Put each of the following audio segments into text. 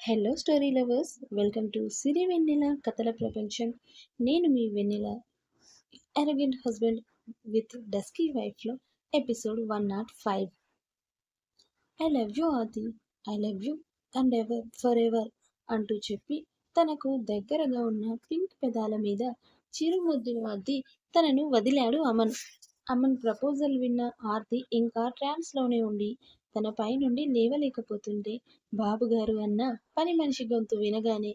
Hello story lovers welcome to Siri Vennela కథల ప్రపంచం నేను మీ Vennela arrogant husband with dusky వైఫ్లో episode one nought five I love you Aadi I love you and ever for ever అంటూ చెప్పి తనకు దగ్గరగా ఉన్న pink పెదాల మీద చిరుముద్దును అద్ది తనను వదిలాడు అమన్. అమన్ ప్రపోజల్ విన్న ఆర్తి ఇంకా ట్రాన్స్లోనే ఉండి తన పై నుండి లేవలేకపోతుంటే బాబుగారు అన్న పని మనిషి గొంతు వినగానే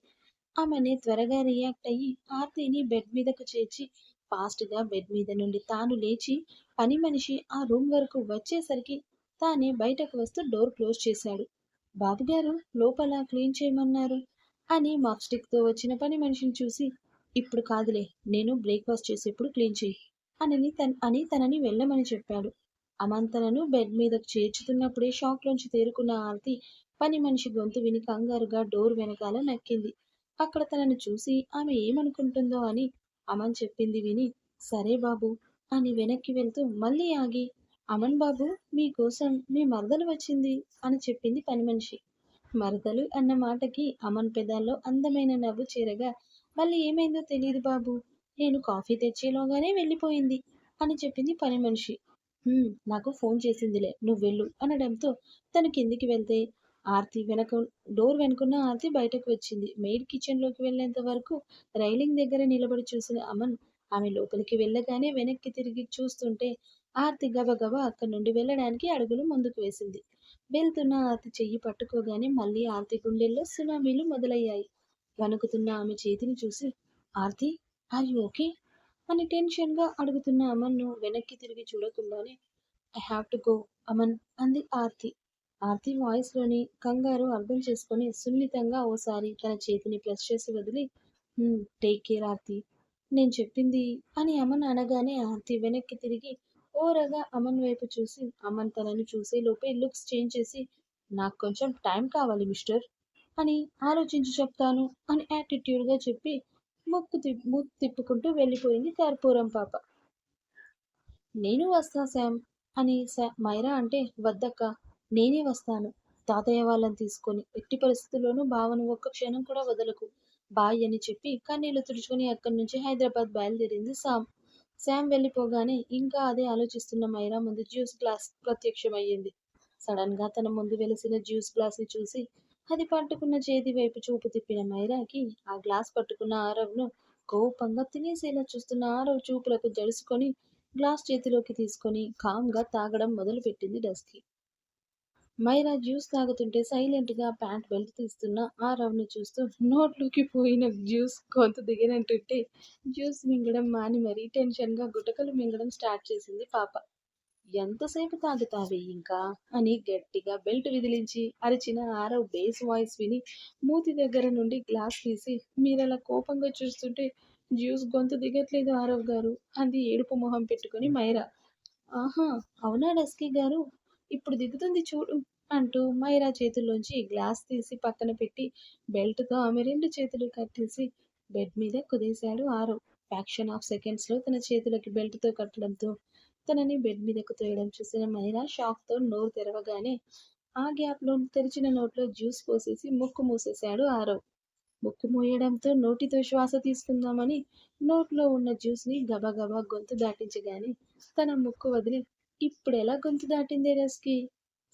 ఆమెని త్వరగా రియాక్ట్ అయ్యి ఆర్తిని బెడ్ మీదకు చేర్చి ఫాస్ట్గా బెడ్ మీద నుండి తాను లేచి పని మనిషి ఆ రూమ్ వరకు వచ్చేసరికి తానే బయటకు వస్తూ డోర్ క్లోజ్ చేశాడు. బాబుగారు లోపల క్లీన్ చేయమన్నారు అని మాప్స్టిక్తో వచ్చిన పని మనిషిని చూసి ఇప్పుడు కాదులే నేను బ్రేక్ఫాస్ట్ చేసేప్పుడు క్లీన్ చేయి అని తన అని తనని వెళ్ళమని చెప్పాడు. అమన్ తనను బెడ్ మీదకు చేర్చుతున్నప్పుడే షాక్లోంచి తేరుకున్న ఆర్తి పని మనిషి గొంతు విని కంగారుగా డోర్ వెనకాల నక్కింది. అక్కడ తనను చూసి ఆమె ఏమనుకుంటుందో అని అమన్ చెప్పింది విని సరే బాబు అని వెనక్కి వెళ్తూ మళ్ళీ ఆగి అమన్ బాబు మీకోసం మీ మరదలు వచ్చింది అని చెప్పింది పని మనిషి. మరదలు అన్న మాటకి అమన్ పెదాల్లో అందమైన నవ్వు చేరగా మళ్ళీ ఏమైందో తెలియదు బాబు నేను కాఫీ తెచ్చేలోగానే వెళ్ళిపోయింది అని చెప్పింది పని మనిషి. నాకు ఫోన్ చేసిందిలే నువ్వు వెళ్ళు అనడంతో తను కిందికి వెళ్తే ఆర్తి వెనక డోర్ వెనుకున్న ఆర్తి బయటకు వచ్చింది. మెయిడ్ కిచెన్లోకి వెళ్ళేంత వరకు రైలింగ్ దగ్గర నిలబడి చూసిన అమన్ ఆమె లోపలికి వెళ్ళగానే వెనక్కి తిరిగి చూస్తుంటే ఆర్తి గబగబా అక్కడి నుండి వెళ్ళడానికి అడుగులు ముందుకు వేసింది. వెళ్తున్న ఆర్తి చెయ్యి పట్టుకోగానే మళ్ళీ ఆర్తి గుండెల్లో సునామీలు మొదలయ్యాయి. వణుకుతున్న ఆమె చేతిని చూసి ఆర్తి ఆర్ యు ఓకే అని టెన్షన్గా అడుగుతున్న అమన్ను వెనక్కి తిరిగి చూడకుండానే I have to go Aman అంది ఆర్తి. ఆర్తి వాయిస్లోని కంగారు అర్థం చేసుకొని సున్నితంగా ఓసారి తన చేతిని ప్రెస్ చేసి వదిలి టేక్ కేర్ ఆర్తి నేను చెప్పింది అని అమన్ అనగానే ఆర్తి వెనక్కి తిరిగి ఓరగా అమన్ వైపు చూసి అమన్ తనని చూసే లోపే లుక్స్ చేంజ్ చేసి నాకు కొంచెం టైం కావాలి మిస్టర్ అని ఆలోచించి చెప్తాను అని యాటిట్యూడ్గా చెప్పి ముక్కు తిప్ ముక్కు తిప్పుకుంటూ వెళ్ళిపోయింది కర్పూరం పాప. నేను వస్తా శామ్ అని శా మైరా అంటే వద్దక్క నేనే వస్తాను. తాతయ్య వాళ్ళని తీసుకొని ఎట్టి పరిస్థితుల్లోనూ భావన ఒక్క క్షణం కూడా వదలకు బాయ్ అని చెప్పి కన్నీళ్ళు తుడుచుకొని అక్కడి నుంచి హైదరాబాద్ బయలుదేరింది శామ్. శామ్ వెళ్ళిపోగానే ఇంకా అదే ఆలోచిస్తున్న మైరా ముందు జ్యూస్ గ్లాస్ ప్రత్యక్షమయ్యింది. సడన్గా తన ముందు వెలిసిన జ్యూస్ గ్లాస్ని చూసి అది పట్టుకున్న చేతి వైపు చూపు తిప్పిన మైరాకి ఆ గ్లాస్ పట్టుకున్న ఆరవ్ను కోపంగా తినేసేలా చూస్తున్న ఆరవ్ చూపులకు జడుసుకొని గ్లాస్ చేతిలోకి తీసుకొని కామ్గా తాగడం మొదలుపెట్టింది డస్కి. మైరా జ్యూస్ తాగుతుంటే సైలెంట్గా ప్యాంట్ బెల్ట్ తీస్తున్న ఆరవ్ను చూస్తూ నోట్లోకి పోయిన జ్యూస్ కొంత దిగినట్టుంటే జ్యూస్ మింగడం మాని మరీ టెన్షన్గా గుటకలు మింగడం స్టార్ట్ చేసింది పాప. ఎంతసేపు తాగుతావే ఇంకా? అని గట్టిగా బెల్ట్ విదిలించి అరిచిన ఆరవ్ బేస్ వాయిస్ విని మూతి దగ్గర నుండి గ్లాస్ తీసి మీరలా కోపంగా చూస్తుంటే జ్యూస్ గొంతు దిగట్లేదు ఆరవ్ గారు అంది ఏడుపు మొహం పెట్టుకుని మైరా. ఆహా అవునా డస్కీ గారు? ఇప్పుడు దిగుతుంది చూడు అంటూ మైరా చేతుల్లోంచి గ్లాస్ తీసి పక్కన పెట్టి బెల్ట్తో ఆమె రెండు చేతులు కట్టేసి బెడ్ మీద కుదేశాడు ఆరవ్. ఫ్యాక్షన్ ఆఫ్ సెకండ్స్లో తన చేతులకి బెల్ట్తో కట్టడంతో తనని బెడ్ మీదకు తోయడం చూసిన మైరా షాక్తో నోరు తెరవగానే ఆ గ్యాప్లో తెరిచిన నోట్లో జ్యూస్ పోసేసి ముక్కు మూసేశాడు ఆరవ్. ముక్కు మూయడంతో నోటితో శ్వాస తీసుకుందామని నోట్లో ఉన్న జ్యూస్ని గబగబా గొంతు దాటించగానే తన ముక్కు వదిలి ఇప్పుడు ఎలా గొంతు దాటిందే రస్కి?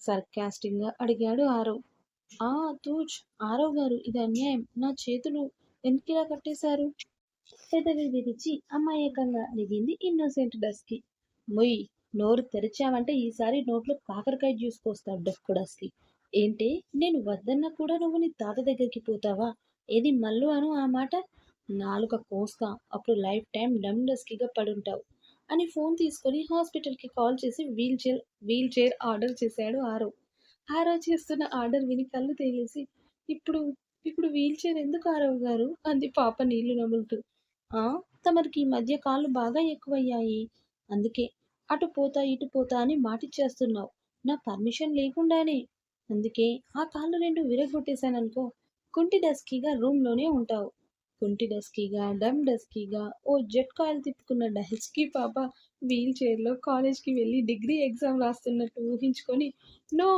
సర్కాస్టింగ్గా అడిగాడు ఆరవ్. ఆ తూచ్ ఆరవ్ గారు ఇది అన్యాయం. నా చేతులు ఎందుకిలా కట్టేశారు. పెదవి విరిచి అమాయకంగా అడిగింది ఇన్నోసెంట్ డస్కి మొయ్ నోరు తెరిచావంటే ఈసారి నోట్లో కాకరకాయ జ్యూస్ పోస్తావు డక్కు ఏంటి నేను వద్దన్నా కూడా నువ్వు నీ తాత దగ్గరికి పోతావా? ఏది మల్లు అను ఆ మాట? నాలుక కోస్తా అప్పుడు లైఫ్ టైం డమ్ డస్కీగా పడుంటావు అని ఫోన్ తీసుకొని హాస్పిటల్కి కాల్ చేసి wheel chair wheel chair order చేశాడు ఆరవ్ ఆరో చేస్తున్న ఆర్డర్ విని కళ్ళు తేలేసి ఇప్పుడు ఇప్పుడు వీల్ చైర్ ఎందుకు ఆరవ్ గారు? అంది పాప నీళ్ళు నములుతూ. తమరికి ఈ మధ్య కాళ్ళు బాగా ఎక్కువయ్యాయి. అందుకే అటు పోతా ఇటు పోతా అని మాటిచ్చేస్తున్నావు. నా పర్మిషన్ లేకుండానే. అందుకే ఆ కాళ్ళు రెండు విరగొట్టేశాననుకో కుంటి డస్కీగా రూమ్లోనే ఉంటావు. కుంటి డస్కీగా డమ్ డస్కీగా ఓ జెట్ కాయిల్ తిప్పుకున్న డస్కీ పాప వీల్ చైర్లో కాలేజ్కి వెళ్ళి డిగ్రీ ఎగ్జామ్ రాస్తున్నట్టు ఊహించుకొని నో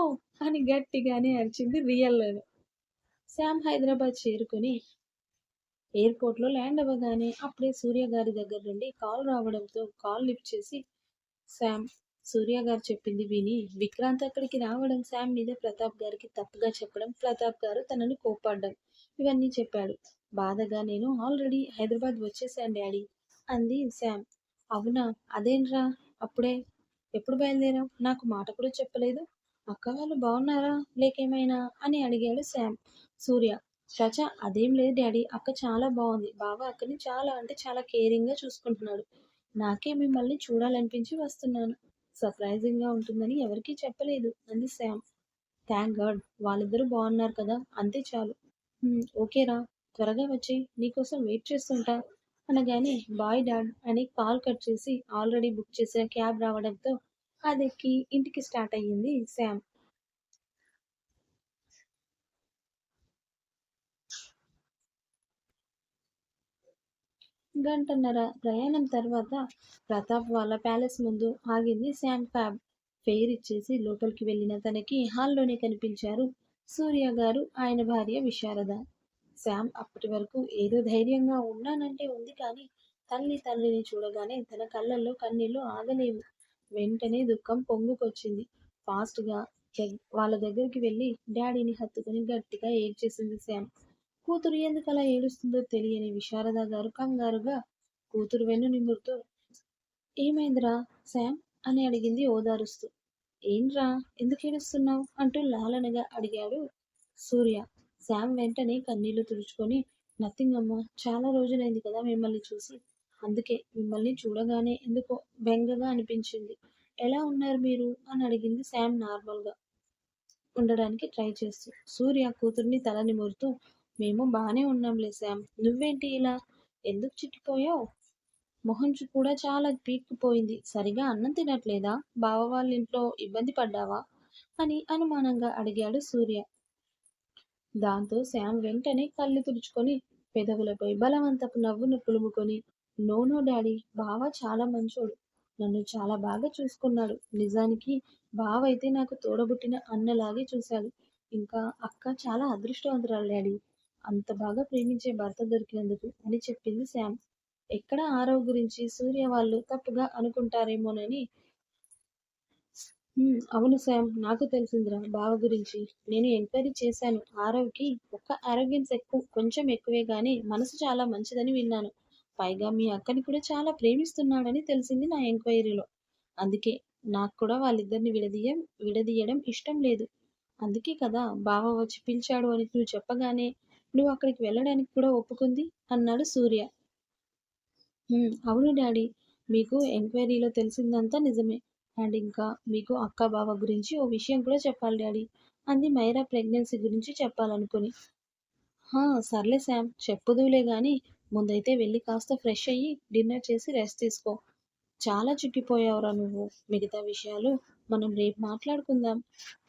అని గట్టిగానే అరిచింది రియల్ శామ్ హైదరాబాద్ చేరుకొని ఎయిర్పోర్ట్లో ల్యాండ్ అవ్వగానే అప్పుడే సూర్య గారి దగ్గర నుండి కాల్ రావడంతో కాల్ లిఫ్ట్ చేసి శామ్ సూర్య గారు చెప్పింది విని విక్రాంత్ అక్కడికి రావడం శామ్ మీద ప్రతాప్ గారికి తప్పుగా చెప్పడం ప్రతాప్ గారు తనని కోపాడ్డం ఇవన్నీ చెప్పాడు. బాధగా నేను ఆల్రెడీ హైదరాబాద్ వచ్చేసాను డాడీ అంది శామ్ అవునా అదేంట్రా అప్పుడే ఎప్పుడు బయలుదేరావు? నాకు మాట కూడా చెప్పలేదు. అక్క వాళ్ళు బాగున్నారా లేకేమైనా అని అడిగాడు శామ్ సూర్య చచా అదేం లేదు డాడీ అక్క చాలా బాగుంది. బావ అక్కని చాలా అంటే చాలా కేరింగ్గా చూసుకుంటున్నాడు. నాకే మిమ్మల్ని చూడాలనిపించి వస్తున్నాను. సర్ప్రైజింగ్గా ఉంటుందని ఎవరికీ చెప్పలేదు. అంది శామ్ థ్యాంక్ గాడ్. వాళ్ళిద్దరూ బాగున్నారు కదా. అంతే చాలు. ఓకేరా. త్వరగా వచ్చి నీకోసం వెయిట్ చేస్తుంటా. అనగానే బాయ్ డాడ్ అని కాల్ కట్ చేసి ఆల్రెడీ బుక్ చేసిన క్యాబ్ రావడంతో అదెక్కి ఇంటికి స్టార్ట్ అయ్యింది శామ్ గంటన్నర ప్రయాణం తర్వాత ప్రతాప్ వాళ్ళ ప్యాలెస్ ముందు ఆగింది శామ్ క్యాబ్ ఫెయిర్ ఇచ్చేసి లోపలికి వెళ్ళిన తనకి హాల్లోనే కనిపించారు సూర్య గారు ఆయన భార్య విశారద. శామ్ అప్పటి వరకు ఏదో ధైర్యంగా ఉన్నానంటే ఉంది కానీ తల్లి తండ్రిని చూడగానే తన కళ్ళల్లో కన్నీళ్ళు ఆగలేవు. వెంటనే దుఃఖం పొంగుకొచ్చింది. ఫాస్ట్గా వాళ్ళ దగ్గరికి వెళ్ళి డాడీని హత్తుకుని గట్టిగా ఏడ్చేసింది శామ్. కూతురు ఎందుకు అలా ఏడుస్తుందో తెలియని విశారద గారు కంగారుగా కూతురు వెన్ను నిమురుతూ ఏమైందిరా శామ్? అని అడిగింది ఓదారుస్తూ. ఏంట్రా? ఎందుకు ఏడుస్తున్నావు? అంటూ లాలనగా అడిగాడు సూర్య. శామ్ వెంటనే కన్నీళ్ళు తుడుచుకొని నథింగ్ అమ్మ చాలా రోజులైంది కదా మిమ్మల్ని చూసి. అందుకే మిమ్మల్ని చూడగానే ఎందుకో బెంగగా అనిపించింది. ఎలా ఉన్నారు మీరు? అని అడిగింది శామ్ నార్మల్గా. ఉండడానికి ట్రై చేస్తూ. సూర్య కూతుర్ని తల నిమురుతూ మేము బాగానే ఉన్నాంలే శామ్ నువ్వేంటి ఇలా ఎందుకు చిక్కిపోయావు? మొహం చు- కూడా చాలా పీక్కుపోయింది. సరిగా అన్నం తినట్లేదా? బావ వాళ్ళ ఇంట్లో ఇబ్బంది పడ్డావా? అని అనుమానంగా అడిగాడు సూర్య. దాంతో శామ్ వెంటనే కళ్ళు తుడుచుకొని పెదవులపై బలవంతపు నవ్వును పులుముకొని నోనో డాడీ బావ చాలా మంచోడు. నన్ను చాలా బాగా చూసుకున్నాడు. నిజానికి బావ అయితే నాకు తోడబుట్టిన అన్నలాగే చూశాడు. ఇంకా అక్క చాలా అదృష్టవంతురాలు డాడీ. అంత బాగా ప్రేమించే భర్త దొరికినందుకు అని చెప్పింది శ్యామ్. ఎక్కడ ఆరవ్ గురించి సూర్య వాళ్ళు తప్పుగా అనుకుంటారేమోనని. అవును శ్యామ్ నాకు తెలిసిందిరా బావ గురించి. నేను ఎంక్వైరీ చేశాను. ఆరవ్కి ఒక్క ఆరోగ్యం ఎక్కువ కొంచెం ఎక్కువే కానీ మనసు చాలా మంచిదని విన్నాను. పైగా మీ అక్కని కూడా చాలా ప్రేమిస్తున్నాడని తెలిసింది నా ఎంక్వైరీలో. అందుకే నాకు కూడా వాళ్ళిద్దరిని విడదీయ విడదీయడం ఇష్టం లేదు. అందుకే కదా బావ వచ్చి పిలిచాడు అని నువ్వు చెప్పగానే నువ్వు అక్కడికి వెళ్ళడానికి కూడా ఒప్పుకుంది? అన్నాడు సూర్య. అవును డాడీ. మీకు ఎంక్వైరీలో తెలిసిందంతా నిజమే. అండ్ ఇంకా మీకు అక్క బావ గురించి ఓ విషయం కూడా చెప్పాలి డాడీ. అంది మైరా ప్రెగ్నెన్సీ గురించి చెప్పాలనుకుని. సర్లే శామ్ చెప్పుదులే కానీ ముందైతే వెళ్ళి కాస్త ఫ్రెష్ అయ్యి డిన్నర్ చేసి రెస్ట్ తీసుకో. చాలా చిక్కిపోయావురా నువ్వు. మిగతా విషయాలు మనం రేపు మాట్లాడుకుందాం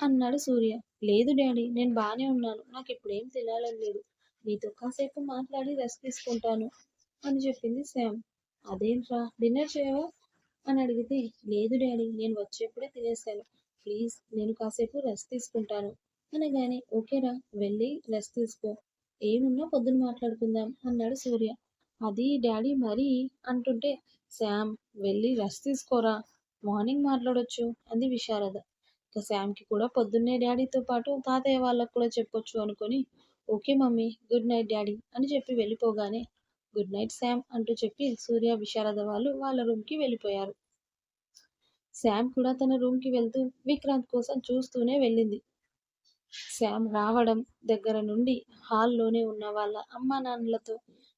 అన్నాడు సూర్య. లేదు డాడీ నేను బాగానే ఉన్నాను. నాకు ఇప్పుడు ఏం తెలియాలని లేదు. నీతో కాసేపు మాట్లాడి రెస్ట్ తీసుకుంటాను అని చెప్పింది శ్యామ్. అదేంట్రా డిన్నర్ చేయవా? అని అడిగితే లేదు డాడీ నేను వచ్చేప్పుడే తినేసాను ప్లీజ్ నేను కాసేపు రెస్ట్ తీసుకుంటాను. అనగానే ఓకేరా వెళ్ళి రెస్ట్ తీసుకో. ఏమున్నా పొద్దున మాట్లాడుకుందాం అన్నాడు సూర్య. అది డాడీ మరీ? అంటుంటే శామ్ వెళ్ళి రెస్ట్ తీసుకోరా. మార్నింగ్ మాట్లాడొచ్చు అంది విశారద. ఇక శామ్కి కూడా పొద్దున్నే డాడీతో పాటు తాతయ్య వాళ్ళకు కూడా చెప్పొచ్చు అనుకొని okay mummy good night daddy అని చెప్పి వెళ్ళిపోగానే గుడ్ నైట్ శామ్ అంటూ చెప్పి సూర్య విశారద వాళ్ళు వాళ్ళ రూమ్కి వెళ్ళిపోయారు. శామ్ కూడా తన రూమ్కి వెళ్తూ విక్రాంత్ కోసం చూస్తూనే వెళ్ళింది. శామ్ రావడం దగ్గర నుండి హాల్లోనే ఉన్న వాళ్ళ అమ్మా నాన్నలతో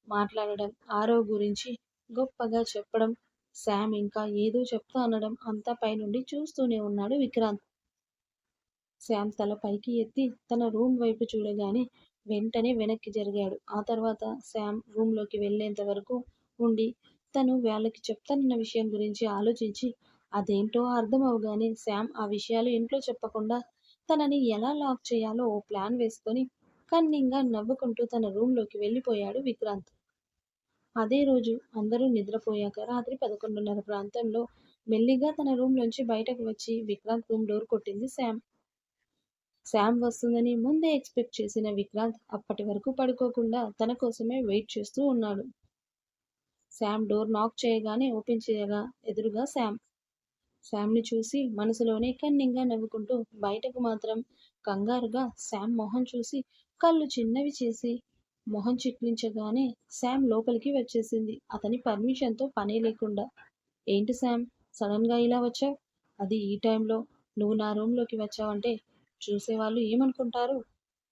మాట్లాడడం ఆరో గురించి గొప్పగా చెప్పడం శామ్ ఇంకా ఏదో చెప్తా అనడం అంతా పైనుండి చూస్తూనే ఉన్నాడు విక్రాంత్. శామ్ తల పైకి ఎత్తి తన రూమ్ వైపు చూడగానే వెంటనే వెనక్కి జరిగాడు. ఆ తర్వాత శామ్ రూమ్లోకి వెళ్ళేంత వరకు ఉండి తను వాళ్ళకి చెప్తానన్న విషయం గురించి ఆలోచించి అదేంటో అర్థం అవగానే శామ్ ఆ విషయాలు ఇంట్లో చెప్పకుండా తనని ఎలా లాక్ చేయాలో ఓ ప్లాన్ వేసుకొని కన్నింగా నవ్వుకుంటూ తన రూమ్లోకి వెళ్ళిపోయాడు విక్రాంత్. అదే రోజు అందరూ నిద్రపోయాక రాత్రి పదకొండున్నర ప్రాంతంలో మెల్లిగా తన రూమ్లోంచి బయటకు వచ్చి విక్రాంత్ రూమ్ డోర్ కొట్టింది శామ్. శామ్ వస్తుందని ముందే ఎక్స్పెక్ట్ చేసిన విక్రాంత్ అప్పటి వరకు పడుకోకుండా తన కోసమే వెయిట్ చేస్తూ ఉన్నాడు. శామ్ డోర్ నాక్ చేయగానే ఓపెన్ చేయగా ఎదురుగా శామ్. శామ్ని చూసి మనసులోనే కన్నింగా నవ్వుకుంటూ బయటకు మాత్రం కంగారుగా శామ్ మొహం చూసి కళ్ళు చిన్నవి చేసి మొహం చిట్లించగానే శామ్ లోపలికి వచ్చేసింది. అతని పర్మిషన్తో పనే లేకుండా. ఏంటి శామ్ సడన్గా ఇలా వచ్చావు? అది ఈ టైంలో నువ్వు నా రూమ్లోకి వచ్చావంటే చూసేవాళ్ళు ఏమనుకుంటారు?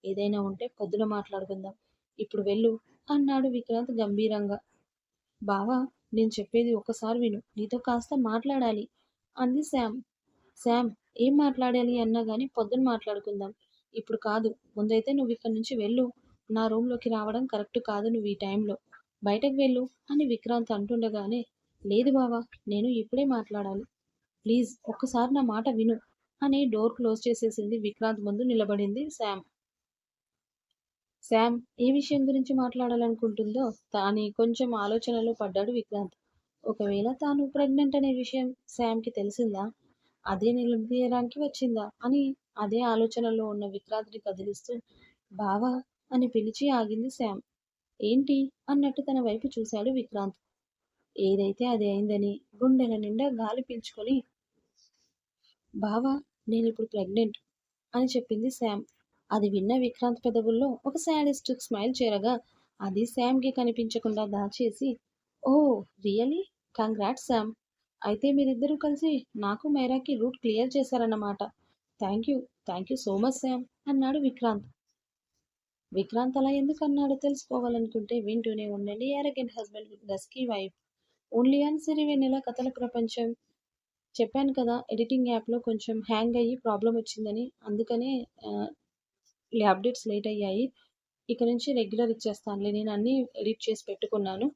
ఏదైనా ఉంటే పొద్దున మాట్లాడుకుందాం. ఇప్పుడు వెళ్ళు అన్నాడు విక్రాంత్ గంభీరంగా. బావా నేను చెప్పేది ఒక్కసారి విను. నీతో కాస్త మాట్లాడాలి అంది శామ్ శామ్ ఏం మాట్లాడాలి అన్నా కానీ పొద్దున మాట్లాడుకుందాం. ఇప్పుడు కాదు ముందైతే నువ్వు ఇక్కడి నుంచి వెళ్ళు. నా రూమ్లోకి రావడం కరెక్ట్ కాదు నువ్వు ఈ టైంలో. బయటకు వెళ్ళు అని విక్రాంత్ అంటుండగానే లేదు బావా నేను ఇప్పుడే మాట్లాడాలి. ప్లీజ్ ఒక్కసారి నా మాట విను. అని డోర్ క్లోజ్ చేసేసింది విక్రాంత్ ముందు నిలబడింది శామ్. శామ్ ఏ విషయం గురించి మాట్లాడాలనుకుంటుందో? తాని కొంచెం ఆలోచనలో పడ్డాడు విక్రాంత్. ఒకవేళ తాను ప్రెగ్నెంట్ అనే విషయం శామ్కి తెలిసిందా? అదే నిలదీయడానికి వచ్చిందా? అని అదే ఆలోచనలో ఉన్న విక్రాంత్ని కదిలిస్తూ బావా అని పిలిచి ఆగింది శామ్. ఏంటి? అన్నట్టు తన వైపు చూశాడు విక్రాంత్. ఏదైతే అది అయిందని గుండెల నిండా గాలి పీల్చుకొని బావా నేను ఇప్పుడు ప్రెగ్నెంట్ అని చెప్పింది శామ్. అది విన్న విక్రాంత్ పెదవుల్లో ఒక శాడిస్టిక్ స్మైల్ చేరగా అది శామ్కి కనిపించకుండా దాచేసి ఓ రియలీ? Congrat Sam. అయితే మీరిద్దరూ కలిసి నాకు మైరాకి రూట్ క్లియర్ చేశారన్నమాట. Thank you thank you so much Sam అన్నాడు విక్రాంత్. విక్రాంత్ అలా ఎందుకు అన్నాడో తెలుసుకోవాలనుకుంటే వింటూనే ఉండండి. Arrogant husband with dusky wife. Only on Sirivennela కథల ప్రపంచం. చెప్పాను కదా ఎడిటింగ్ యాప్లో కొంచెం హ్యాంగ్ అయ్యి ప్రాబ్లం వచ్చిందని. అందుకనే అప్డేట్స్ లేట్ అయ్యాయి. ఇక నుంచి రెగ్యులర్ ఇచ్చేస్తానులే నేను అన్నీ ఎడిట్ చేసి పెట్టుకున్నాను.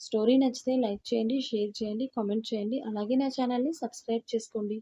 స్టోరీ నచ్చితే లైక్ చేయండి షేర్ చేయండి కామెంట్ చేయండి. అలాగే నా ఛానల్ని సబ్స్క్రైబ్ చేసుకోండి.